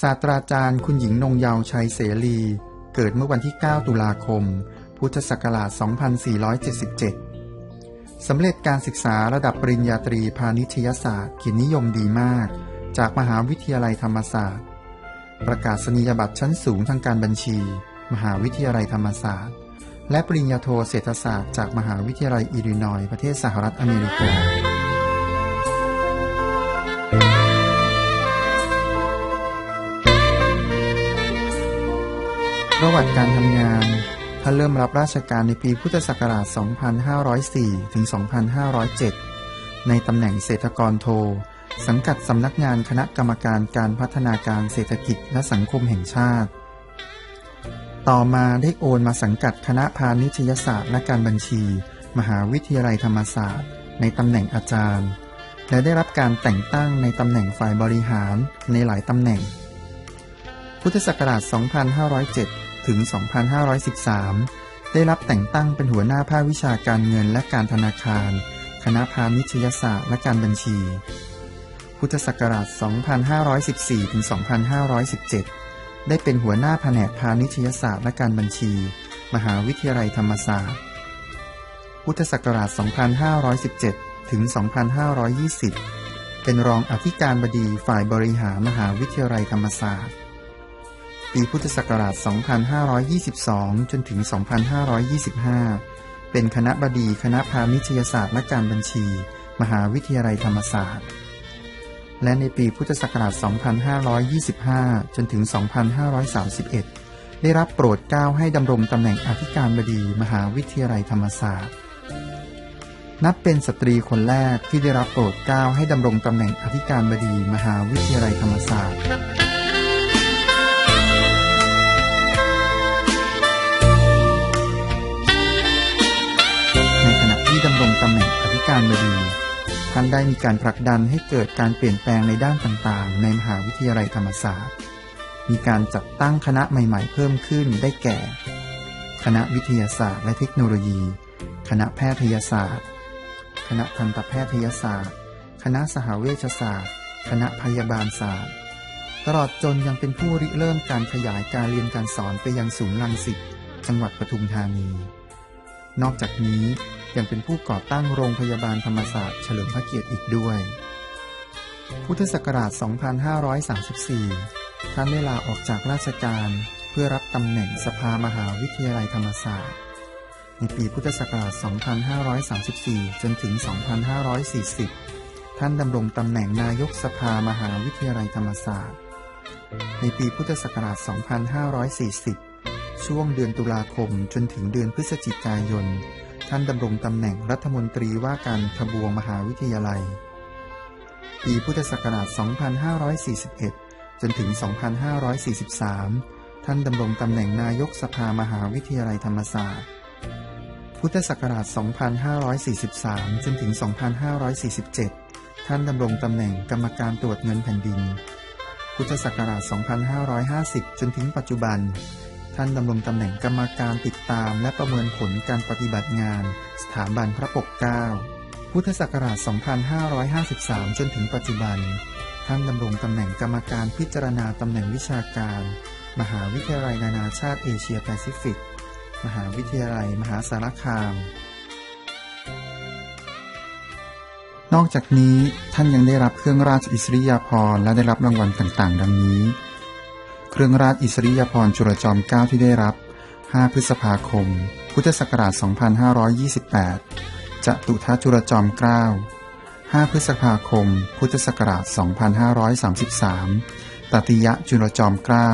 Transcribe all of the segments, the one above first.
ศาสตราจารย์คุณหญิงนงเยาวชัยเสรี เกิดเมื่อวันที่ 9 ตุลาคม พุทธศักราช 2477 สำเร็จการศึกษาระดับปริญญาตรีพาณิชยศาสตร์กินิยมดีมาก จากมหาวิทยาลัยธรรมศาสตร์ ประกาศนียบัตรชั้นสูงทางการบัญชี มหาวิทยาลัยธรรมศาสตร์ และปริญญาโทเศรษฐศาสตร์จากมหาวิทยาลัยอิลลินอยประเทศสหรัฐอเมริกา ประวัติการทำงานท่านเริ่มรับราชการในปีพุทธศักราช 2504 ถึง 2507 ในตำแหน่งเศรษฐกรโท สังกัดสำนักงานคณะกรรมการการพัฒนาการเศรษฐกิจและสังคมแห่งชาติ ต่อมาได้โอนมาสังกัดคณะพาณิชยศาสตร์และการบัญชี มหาวิทยาลัยธรรมศาสตร์ ในตำแหน่งอาจารย์ และได้รับการแต่งตั้งในตำแหน่งฝ่ายบริหารในหลายตำแหน่ง พุทธศักราช 2507 ถึง 2513 ได้รับแต่งตั้งเป็นหัวหน้าภาควิชาการเงินและการธนาคาร คณะพาณิชยศาสตร์และการบัญชี พุทธศักราช 2514ถึง2517 ได้เป็นหัวหน้าแผนกพาณิชยศาสตร์และการบัญชี มหาวิทยาลัยธรรมศาสตร์ พุทธศักราช 2517ถึง2520 เป็นรองอธิการบดีฝ่ายบริหารมหาวิทยาลัยธรรมศาสตร์ ปีพุทธศักราช 2522 จนถึง 2525 เป็นคณะบดีคณะพาณิชยศาสตร์และการบัญชี มหาวิทยาลัยธรรมศาสตร์ และในปีพุทธศักราช 2525 จนถึง 2531 ได้รับโปรดเกล้าให้ดำรงตำแหน่งอธิการบดีมหาวิทยาลัยธรรมศาสตร์นับเป็นสตรีคนแรกที่ได้รับโปรดเกล้าให้ดำรงตำแหน่งอธิการบดีมหาวิทยาลัยธรรมศาสตร์ การบดีท่านได้มีการผลักดันให้เกิดการเปลี่ยนแปลงในด้านต่างๆ ในมหาวิทยาลัยธรรมศาสตร์ มีการจัดตั้งคณะใหม่ๆ เพิ่มขึ้นได้แก่ คณะวิทยาศาสตร์และเทคโนโลยี คณะแพทยศาสตร์ คณะทันตแพทยศาสตร์ คณะสหเวชศาสตร์ คณะพยาบาลศาสตร์ ตลอดจนยังเป็นผู้ริเริ่มการขยายการเรียนการสอนไปยังศูนย์ลังสิต จังหวัดปทุมธานี นอกจากนี้ยังเป็นผู้ก่อตั้งโรงพยาบาลธรรมศาสตร์เฉลิมพระเกียรติอีกด้วย พุทธศักราช 2534 ท่านได้ลาออกจากราชการเพื่อรับตำแหน่งสภามหาวิทยาลัยธรรมศาสตร์ ในปีพุทธศักราช 2534 จนถึง 2540 ท่านดำรงตำแหน่งนายกสภามหาวิทยาลัยธรรมศาสตร์ ในปีพุทธศักราช 2540 ช่วงเดือนตุลาคมจนถึงเดือนพฤศจิกายน ท่านดำรงตำแหน่งรัฐมนตรีว่าการทบวงมหาวิทยาลัย ปีพุทธศักราช 2541 จนถึง 2543 ท่านดำรงตำแหน่งนายกสภามหาวิทยาลัยธรรมศาสตร์ พุทธศักราช 2543 จนถึง 2547 ท่านดำรงตำแหน่งกรรมการตรวจเงินแผ่นดิน พุทธศักราช 2550 จนถึงปัจจุบัน ท่านดำรงตำแหน่งกรรมการติดตามและประเมินผลการปฏิบัติงาน สถาบันพระปกเกล้าพุทธศักราช 2553 จนถึงปัจจุบัน ท่านดำรงตำแหน่งกรรมการพิจารณาตำแหน่งวิชาการ มหาวิทยาลัยนานาชาติเอเชียแปซิฟิก มหาวิทยาลัยมหาสารคาม นอกจากนี้ท่านยังได้รับเครื่องราชอิสริยาภรณ์และได้รับรางวัลต่างๆ ดังนี้ เครื่องราชอิสริยาภรณ์จุลจอมเกล้าที่ได้รับ 5 พฤษภาคม พุทธศักราช 2528จตุทัจุลจอมเกล้า 5 พฤษภาคม พุทธศักราช 2533 ตติยะจุลจอมเกล้า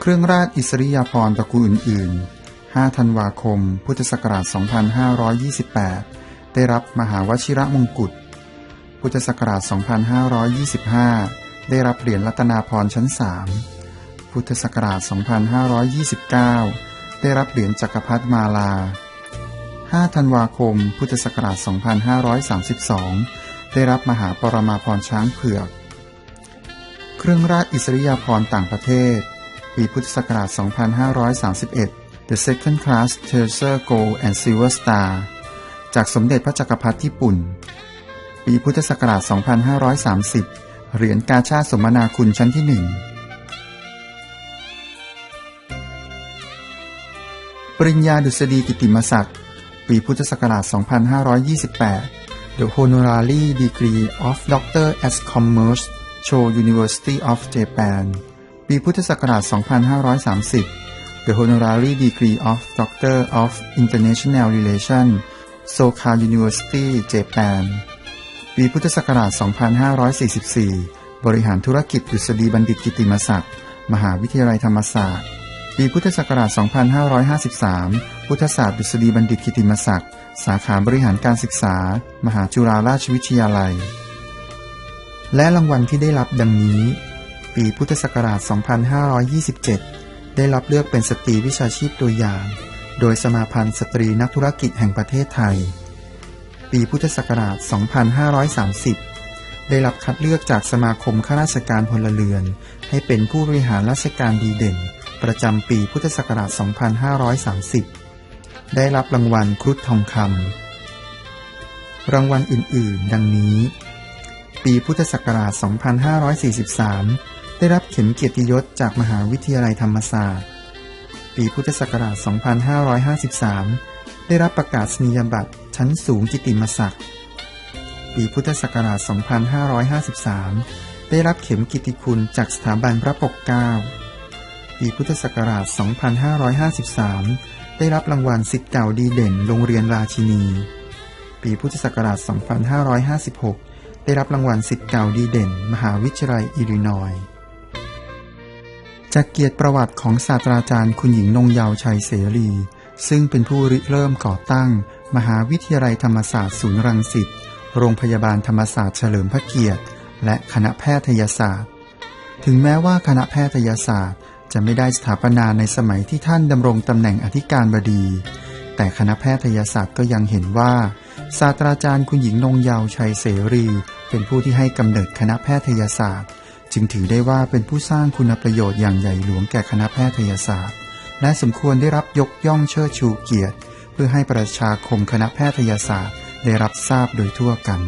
เครื่องราชอิสริยาภรณ์ตระกูลอื่น ๆ 5 ธันวาคม พุทธศักราช 2528 ได้รับมหาวชิระมงกุฎ พุทธศักราช 2525 ได้รับเหรียญรัตนาพรชั้น 3 พุทธศักราช 2529 ได้รับเหรียญจักรพรรดิมาลา 5 ธันวาคม พุทธศักราช 2532 ได้รับมหาปรมาภรณ์ช้างเผือก เครื่องราชอิสริยาภรณ์ต่างประเทศ ปีพุทธศักราช 2531 The Second Class Tercer Gold and Silver Star จากสมเด็จพระจักรพรรดิญี่ปุ่น ปีพุทธศักราช 2530 เหรียญกาชาสมนาคุณชั้นที่หนึ่งปริญญาดุษฎีกิตติมศักดิ์ ปีพุทธศักราช 2528 The Honorary Degree of Doctor as Commerce Cho University of Japan ปีพุทธศักราช 2530 The Honorary Degree of Doctor of International Relations Soka University Japan ปีพุทธศักราช 2544 บริหารธุรกิจดุษฎีบัณฑิตกิติมศักดิ์ มหาวิทยาลัยธรรมศาสตร์ ปีพุทธศักราช 2553 พุทธศาสตร์ดุษฎีบัณฑิตกิตติมศักดิ์ สาขาบริหารการศึกษา มหาจุฬาราชวิทยาลัย และรางวัลที่ได้รับดังนี้ ปีพุทธศักราช 2527 ได้รับเลือกเป็นสตรีวิชาชีพตัวอย่าง โดยสมาพันธ์สตรีนักธุรกิจแห่งประเทศไทย ปีพุทธศักราช 2530 ได้รับคัดเลือกจากสมาคมข้าราชการพลเรือน ให้เป็นผู้บริหารราชการดีเด่น ประจำปีพุทธศักราช 2530 ได้รับรางวัลครุฑทองคำ รางวัลอื่น ๆ ดังนี้ ปีพุทธศักราช 2543 ได้รับเข็มเกียรติยศจากมหาวิทยาลัยธรรมศาสตร์ ปีพุทธศักราช 2553 ได้รับประกาศนียบัตร ชั้นสูงกิติมศักดิ์ปีพุทธศักราช 2553 ได้รับเข็มกิติคุณจากสถาบันพระปกเกล้า ปีพุทธศักราช 2553 ได้รับรางวัลสิทธิ์เก่าดีเด่นโรงเรียนราชินี ปีพุทธศักราช 2556 ได้รับรางวัลสิทธิ์เก่าดีเด่น มหาวิทยาลัยอิลลินอยส์จากเกียรติประวัติของศาสตราจารย์คุณหญิงนงเยาวชัยเสรี ซึ่งเป็นผู้ริเริ่มก่อตั้ง มหาวิทยาลัยธรรมศาสตร์ศูนย์รังสิต โรงพยาบาลธรรมศาสตร์เฉลิมพระเกียรติ และคณะแพทยศาสตร์ ถึงแม้ว่าคณะแพทยศาสตร์จะไม่ได้สถาปนาในสมัยที่ท่านดำรงตำแหน่งอธิการบดี แต่คณะแพทยศาสตร์ก็ยังเห็นว่า ศาสตราจารย์คุณหญิงนงเยาวชัยเสรี เป็นผู้ที่ให้กำเนิดคณะแพทยศาสตร์ จึงถือได้ว่าเป็นผู้สร้างคุณประโยชน์อย่างใหญ่หลวงแก่คณะแพทยศาสตร์ และสมควรได้รับยกย่องเชิดชูเกียรติ เพื่อให้ประชาคมคณะแพทยศาสตร์ได้รับทราบโดยทั่วกัน